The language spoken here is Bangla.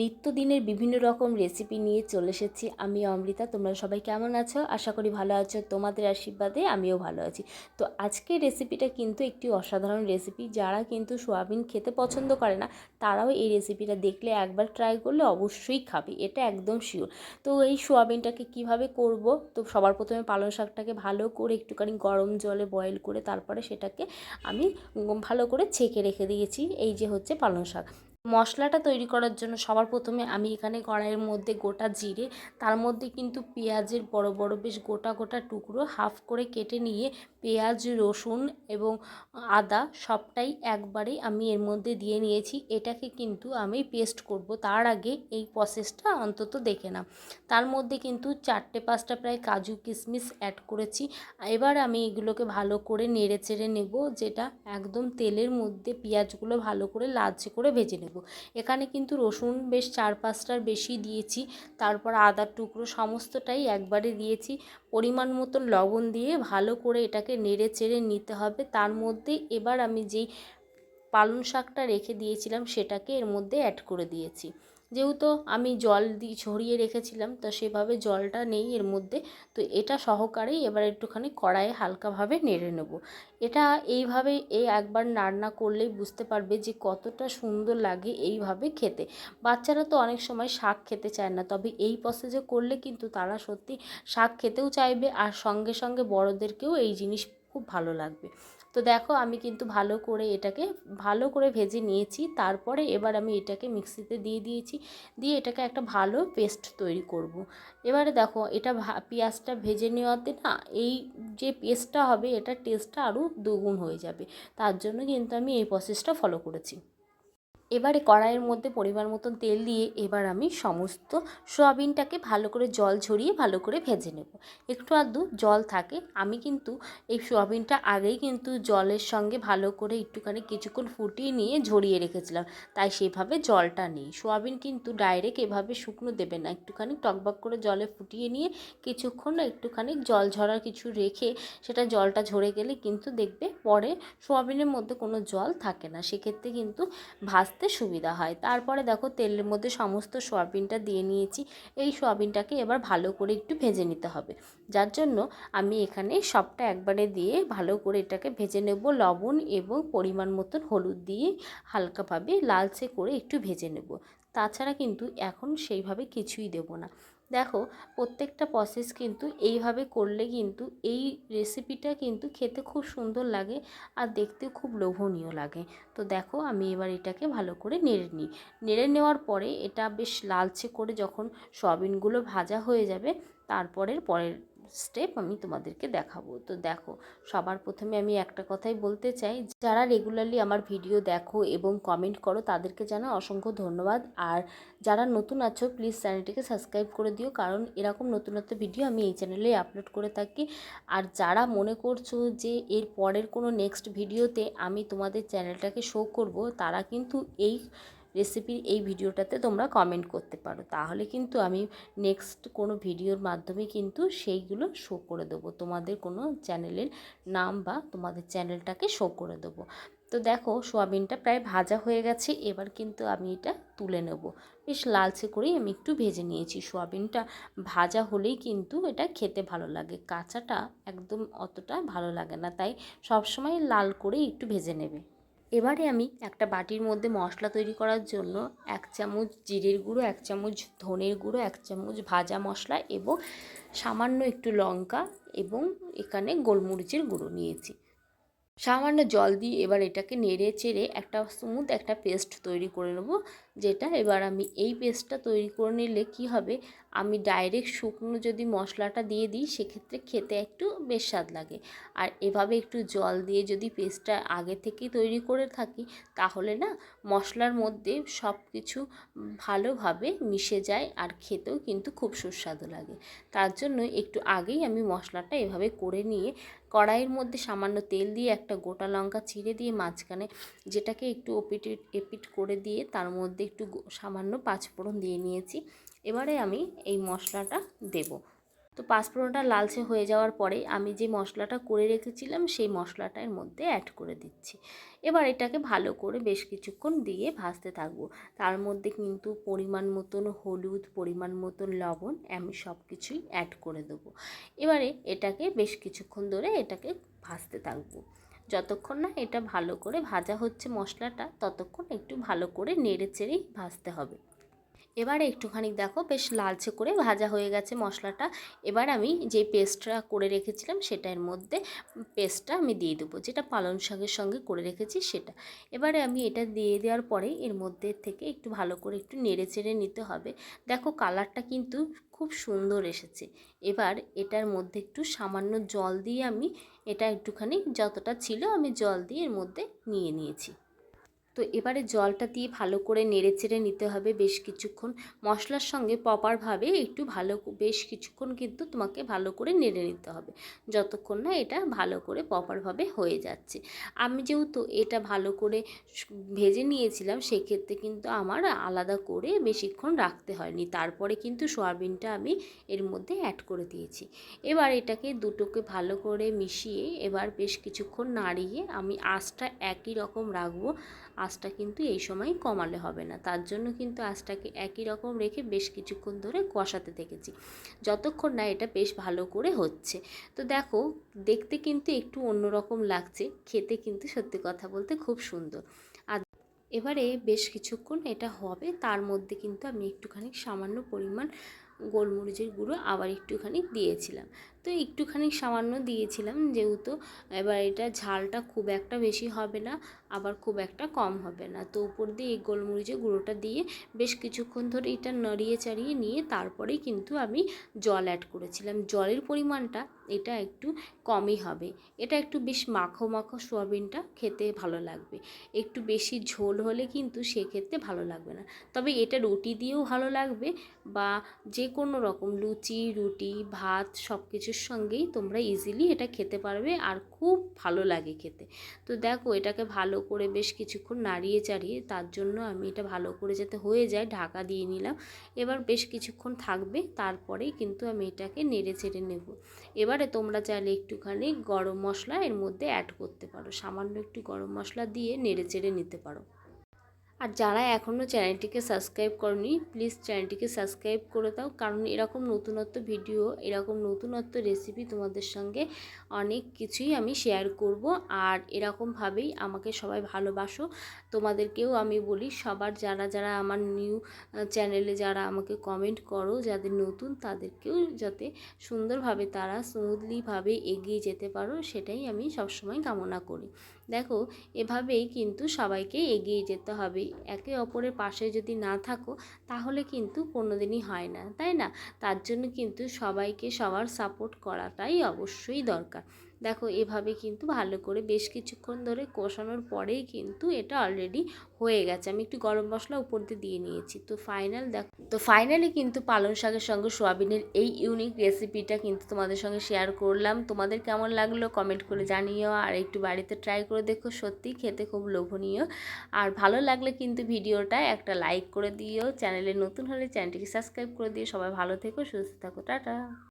নিত্যদিনের বিভিন্ন রকম রেসিপি নিয়ে চলে এসেছি। আমি অমৃতা, তোমরা সবাই কেমন আছো? আশা করি ভালো আছো। তোমাদের আশীর্বাদে আমিও ভালো আছি। তো আজকের রেসিপিটা কিন্তু একটি অসাধারণ রেসিপি যারা কিন্তু সোয়াবিন খেতে পছন্দ করে না, তারাও এই রেসিপিটা দেখলে একবার ট্রাই করলে অবশ্যই খাবে। এটা একদম শিওর তো এই সোয়াবিনটাকে কীভাবে করব? তো সবার প্রথমে পালং শাকটাকে ভালো করে একটুখানি গরম জলে বয়েল করে তারপরে সেটাকে আমি ভালো করে ছেঁকে রেখে দিয়েছি। এই যে হচ্ছে পালং শাক। মশলাটা তৈরি করার জন্য সবার প্রথমে আমি এখানে কড়াইয়ের মধ্যে গোটা জিরে, তার মধ্যে কিন্তু পেঁয়াজের বড় বড় বেশ গোটা গোটা টুকরো হাফ করে কেটে নিয়ে পেঁয়াজ, রসুন এবং আদা সবটাই একবারেই আমি এর মধ্যে দিয়ে নিয়েছি। এটাকে কিন্তু আমি পেস্ট করব। তার আগে এই প্রসেসটা অন্তত দেখে নাও। তার মধ্যে কিন্তু চারটে, পাঁচটা প্রায় কাজু কিশমিশ অ্যাড করেছি। এবার আমি এগুলোকে ভালো করে নেড়ে চেড়ে নেব, যেটা একদম তেলের মধ্যে পেঁয়াজগুলো ভালো করে লালচে করে ভেজে নেব। এখানে কিন্তু রসুন বেশ চার পাঁচটার বেশি দিয়েছি, তারপর আদার টুকরো সমস্তটাই একবারে দিয়েছি। পরিমাণ মতো লবণ দিয়ে ভালো করে এটাকে নেড়ে চেড়ে নিতে হবে। তার মধ্যে এবার আমি যেই পালং শাকটা রেখে দিয়েছিলাম সেটাকে এর মধ্যে অ্যাড করে দিয়েছি। যেহেতু আমি জল দিয়ে ছড়িয়ে রেখেছিলাম, তো সেভাবে জলটা নেই এর মধ্যে। তো এটা সহকারেই এবার একটুখানি কড়াইয়ে হালকাভাবে নেড়ে নেব। এটা এইভাবে এই একবার রান্না করলেই বুঝতে পারবে যে কতটা সুন্দর লাগে এইভাবে খেতে। বাচ্চারা তো অনেক সময় শাক খেতে চায় না, তবে এই প্রসেসে করলে কিন্তু তারা সত্যি শাক খেতেও চাইবে আর সঙ্গে সঙ্গে বড়োদেরকেও এই জিনিস খুব ভালো লাগবে। তো দেখো আমি কিন্তু ভালো করে এটাকে, ভালো করে ভেজে নিয়েছি। তারপরে এবার আমি এটাকে মিক্সিতে দিয়ে দিয়েছি। দিয়ে এটাকে একটা ভালো পেস্ট তৈরি করব। এবারে দেখো এটা পেঁয়াজটা ভেজে নেওয়াতে না এই যে পেস্টটা হবে এটা টেস্টটা আরও দুগুণ হয়ে যাবে। তার জন্য কিন্তু আমি এই প্রসেসটা ফলো করেছি। এবারে কড়াইয়ের মধ্যে পরিমাণ মতন তেল দিয়ে এবার আমি সমস্ত সোয়াবিনটাকে ভালো করে জল ঝরিয়ে ভালো করে ভেজে নেব। একটু আধটু জল থাকে। আমি কিন্তু এই সোয়াবিনটা আগেই কিন্তু জলের সঙ্গে ভালো করে একটুখানি কিছুক্ষণ ফুটিয়ে নিয়ে ঝরিয়ে রেখেছিলাম। তাই সেভাবে জলটা নেই। সোয়াবিন কিন্তু ডাইরেক্ট এভাবে শুকনো দেবে না। একটুখানি টকবক করে জলে ফুটিয়ে নিয়ে কিছুক্ষণ একটুখানি জল ঝরার কিছু রেখে সেটা জলটা ঝরে গেলে কিন্তু দেখবে পরে সোয়াবিনের মধ্যে কোনো জল থাকে না। সেক্ষেত্রে কিন্তু ভাজ ভাজতে সুবিধা হয়। তারপরে দেখো তেলের মধ্যে সমস্ত সোয়াবিনটা দিয়ে নিয়েছি। এই সোয়াবিনটাকে এবার ভালো করে একটু ভেজে নিতে হবে। যার জন্য আমি এখানে সবটা একবারে দিয়ে ভালো করে এটাকে ভেজে নেব লবণ এবং পরিমাণ মতন হলুদ দিয়ে হালকাভাবে লালচে করে একটু ভেজে নেব। তাছাড়া কিন্তু এখন সেইভাবে কিছুই দেব না। দেখো, প্রত্যেকটা প্রসেস কিন্তু এইভাবে করলে কিন্তু এই রেসিপিটা কিন্তু খেতে খুব সুন্দর লাগে আর দেখতেও খুব লোভনীয় লাগে। তো দেখো, আমি এবার এটাকে ভালো করে নেড়ে নিই। নেড়ে নেওয়ার পরে এটা বেশ লালচে করে যখন সয়াবিনগুলো ভাজা হয়ে যাবে, তারপরের পরের স্টেপ আমি তোমাদেরকে দেখাবো। তো দেখো, সবার প্রথমে আমি একটা কথাই বলতে চাই, যারা রেগুলারলি আমার ভিডিও দেখো এবং কমেন্ট করো, তাদেরকে জানা অসংখ্য ধন্যবাদ। আর যারা নতুন আছো প্লিজ চ্যানেলটিকে সাবস্ক্রাইব করে দিও, কারণ এরকম নতুন নতুন ভিডিও আমি এই চ্যানেলে আপলোড করে থাকি। আর যারা মনে করছ যে এর পরের কোনো নেক্সট ভিডিওতে আমি তোমাদের চ্যানেলটাকে শো করব, তারা কিন্তু এই রেসিপির এই ভিডিওটাতে তোমরা কমেন্ট করতে পারো। তাহলে কিন্তু আমি নেক্সট কোনো ভিডিওর মাধ্যমে কিন্তু সেইগুলো শো করে দেবো। তোমাদের কোনো চ্যানেলের নাম বা তোমাদের চ্যানেলটাকে শো করে দেবো। তো দেখো, সোয়াবিনটা প্রায় ভাজা হয়ে গেছে। এবার কিন্তু আমি এটা তুলে নেব। বেশ লালচে করেই আমি একটু ভেজে নিয়েছি। সোয়াবিনটা ভাজা হলেই কিন্তু এটা খেতে ভালো লাগে। কাঁচাটা একদম অতটা ভালো লাগে না। তাই সবসময় লাল করেই একটু ভেজে নেবে। এবারে আমি একটা বাটির মধ্যে মশলা তৈরি করার জন্য এক চামচ জিরের গুঁড়ো, এক চামচ ধনের গুঁড়ো, এক চামচ ভাজা মশলা এবং সামান্য একটু লঙ্কা এবং এখানে গোলমরিচের গুঁড়ো নিয়েছি। সামান্য জল দিয়ে এবার এটাকে নেড়ে চেড়ে একটা স্মুথ একটা পেস্ট তৈরি করে নেব। যেটা এবার আমি এই পেস্টটা তৈরি করে নিলে কি হবে? আমি ডাইরেক্ট শুকনো যদি মশলাটা দিয়ে দিই, সেক্ষেত্রে খেতে একটু বেশ স্বাদ লাগে। আর এভাবে একটু জল দিয়ে যদি পেস্টটা আগে থেকেই তৈরি করে থাকি, তাহলে না মশলার মধ্যে সব কিছু ভালোভাবে মিশে যায় আর খেতেও কিন্তু খুব সুস্বাদু লাগে। তার জন্য একটু আগেই আমি মশলাটা এভাবে করে নিয়ে কড়াইয়ের মধ্যে সামান্য তেল দিয়ে একটা গোটা লঙ্কা চিড়ে দিয়ে মাঝখানে যেটাকে একটু ওপিট, এপিট করে দিয়ে তার মধ্যে একটু সামান্য পাঁচফোড়ন দিয়ে নিয়েছি। এবারে আমি এই মশলাটা দেব। তো পাঁচফোড়নটা লালচে হয়ে যাওয়ার পরে আমি যে মশলাটা করে রেখেছিলাম, সেই মশলাটা এর মধ্যে অ্যাড করে দিচ্ছি। এবার এটাকে ভালো করে বেশ কিছুক্ষণ দিয়ে ভাজতে থাকব। তার মধ্যে কিন্তু পরিমাণ মতন হলুদ, পরিমাণ মতন লবণ, আমি সব কিছুই অ্যাড করে দেবো। এবারে এটাকে বেশ কিছুক্ষণ ধরে এটাকে ভাজতে থাকব। যতক্ষণ না এটা ভালো করে ভাজা হচ্ছে মশলাটা, ততক্ষণ একটু ভালো করে নেড়ে চেড়েই ভাজতে হবে। এবারে একটুখানি দেখো, বেশ লালচে করে ভাজা হয়ে গেছে মশলাটা। এবার আমি যে পেস্টটা করে রেখেছিলাম সেটা এর মধ্যে পেস্টটা আমি দিয়ে দেবো, যেটা পালং শাকের সঙ্গে করে রেখেছি সেটা। এবারে আমি এটা দিয়ে দেওয়ার পরে এর মধ্যে থেকে একটু ভালো করে একটু নেড়ে চেড়ে নিতে হবে। দেখো কালারটা কিন্তু খুব সুন্দর এসেছে। এবার এটার মধ্যে একটু সামান্য জল দিয়ে আমি এটা একটুখানি, যতটা ছিল আমি জল দিয়ে এর মধ্যে নিয়ে নিয়েছি। তো এবারে জলটা দিয়ে ভালো করে নেড়ে চেড়ে নিতে হবে বেশ কিছুক্ষণ। মশলার সঙ্গে প্রপারভাবে একটু ভালো বেশ কিছুক্ষণ কিন্তু তোমাকে ভালো করে নেড়ে নিতে হবে। যতক্ষণ না এটা ভালো করে প্রপারভাবে হয়ে যাচ্ছে। আমি যেহেতু এটা ভালো করে ভেজে নিয়েছিলাম, সেক্ষেত্রে কিন্তু আমার আলাদা করে বেশিক্ষণ রাখতে হয়নি। তারপরে কিন্তু সয়াবিনটা আমি এর মধ্যে অ্যাড করে দিয়েছি। এবার এটাকে দুটোকে ভালো করে মিশিয়ে এবার বেশ কিছুক্ষণ নাড়িয়ে আমি আঁচটা একই রকম রাখব। আঁচটা কিন্তু এই সময় কমালে হবে না। তার জন্য কিন্তু আঁচটাকে একই রকম রেখে বেশ কিছুক্ষণ ধরে কষাতে থেকেছি যতক্ষণ না এটা বেশ ভালো করে হচ্ছে। তো দেখো, দেখতে কিন্তু একটু অন্যরকম লাগছে। খেতে কিন্তু সত্যি কথা বলতে খুব সুন্দর। আর এবারে বেশ কিছুক্ষণ এটা হবে। তার মধ্যে কিন্তু আমি একটুখানি সামান্য পরিমাণ গোলমরিচের গুঁড়ো আবার একটুখানি দিয়েছিলাম। তো একটুখানি সামান্য দিয়েছিলাম যেহেতু এবার এটা ঝালটা খুব একটা বেশি হবে না, আবার খুব একটা কম হবে না। তো উপর দিয়ে এই গোলমরিচের গুঁড়োটা দিয়ে বেশ কিছুক্ষণ ধরে এটা নড়িয়ে চাড়িয়ে নিয়ে তারপরেই কিন্তু আমি জল অ্যাড করেছিলাম। জলের পরিমাণটা এটা একটু কমই হবে। এটা একটু বেশ মাখো মাখো সোয়াবিনটা খেতে ভালো লাগবে। একটু বেশি ঝোল হলে কিন্তু সেক্ষেত্রে ভালো লাগবে না। তবে এটা রুটি দিয়েও ভালো লাগবে বা যে কোনো রকম লুচি, রুটি, ভাত সব কিছুর সঙ্গেই তোমরা ইজিলি এটা খেতে পারবে আর খুব ভালো লাগে খেতে। তো দেখো এটাকে ভালো করে বেশ কিছুক্ষণ নাড়িয়ে চাড়িয়ে তার জন্য আমি এটা ভালো করে যাতে হয়ে যায় ঢাকা দিয়ে নিলাম। এবার বেশ কিছুক্ষণ থাকবে তারপরেই কিন্তু আমি এটাকে নেড়ে চেড়ে নেব। এবারে তোমরা চাইলে একটুখানি গরম মশলা এর মধ্যে অ্যাড করতে পারো। সামান্য একটু গরম মশলা দিয়ে নেড়ে চেড়ে নিতে পারো। আর যারা এখনও চ্যানেলটিকে সাবস্ক্রাইব করনি, প্লিজ চ্যানেলটিকে সাবস্ক্রাইব করে দাও। কারণ এরকম নতুনত্ব ভিডিও, এরকম নতুনত্ব রেসিপি তোমাদের সঙ্গে অনেক কিছুই আমি শেয়ার করব। আর এরকমভাবেই আমাকে সবাই ভালোবাসো। তোমাদেরকেও আমি বলি, সবার যারা যারা আমার নিউ চ্যানেলে যারা আমাকে কমেন্ট করো, যাদের নতুন, তাদেরকেও যাতে সুন্দরভাবে তারা স্মুথলিভাবে এগিয়ে যেতে পারো, সেটাই আমি সবসময় কামনা করি। দেখো, এভাবেই কিন্তু সবাইকে এগিয়ে যেতে হবে। একে অপরের পাশে যদি না থাকো, তাহলে কিন্তু কোনো দিনই হয় না, তাই না? তার জন্য কিন্তু সবাইকে সবার সাপোর্ট করাটাই অবশ্যই দরকার। দেখো, এভাবে কিন্তু ভালো করে বেশ কিছুক্ষণ ধরে কষানোর পরেই কিন্তু এটা অলরেডি হয়ে গেছে। আমি একটু গরম মশলা উপর দিয়ে দিয়ে নিয়েছি। তো ফাইনাল দেখো তো ফাইনালি কিন্তু পালং শাকের সঙ্গে সোয়াবিনের এই ইউনিক রেসিপিটা কিন্তু তোমাদের সঙ্গে শেয়ার করলাম। তোমাদের কেমন লাগল কমেন্ট করে জানিও। আর একটু বাড়িতে ট্রাই করে দেখো সত্যি খেতে খুব লোভনীয়। আর ভালো লাগলে কিন্তু ভিডিওটা একটা লাইক করে দিও। চ্যানেলে নতুন হলে চ্যানেলটিকে সাবস্ক্রাইব করে দিও। সবাই ভালো থেকো, সুস্থ থাকো। টাটা।